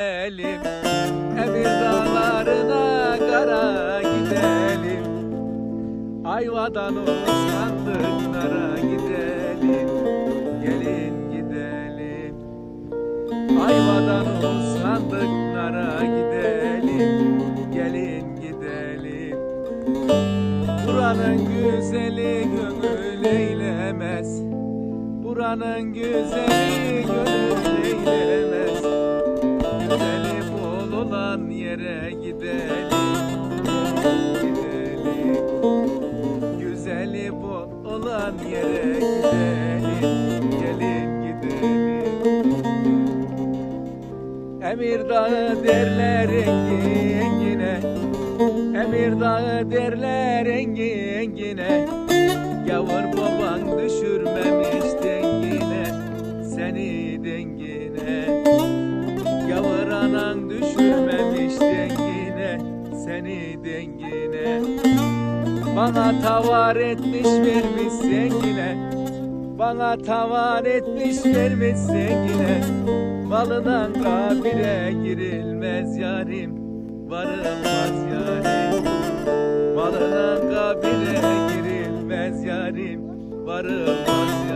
gidelim Emir dağlarına kara gidelim. Ayvadan uslandıklara gidelim Gelin gidelim. Ayvadan uslandıklara gidelim Gelin gidelim. Buranın güzeli gönül eylemez Buranın güzeli gönül olan yere gidelim. Gidelim Güzeli bol olan yere gidelim. Gelin gidelim. Emir Dağı derler engine Emir Dağı derler engine Yavur baban düşürmemiş dengine. Seni dengine. Yavur anan düşürmemiş Seni dengine. Bana tavar etmiş vermiş zengine. Bana tavar etmiş vermiş zengine. Malından kabire girilmez yarim Varılmaz yarim. Malından kabire girilmez yarim Varılmaz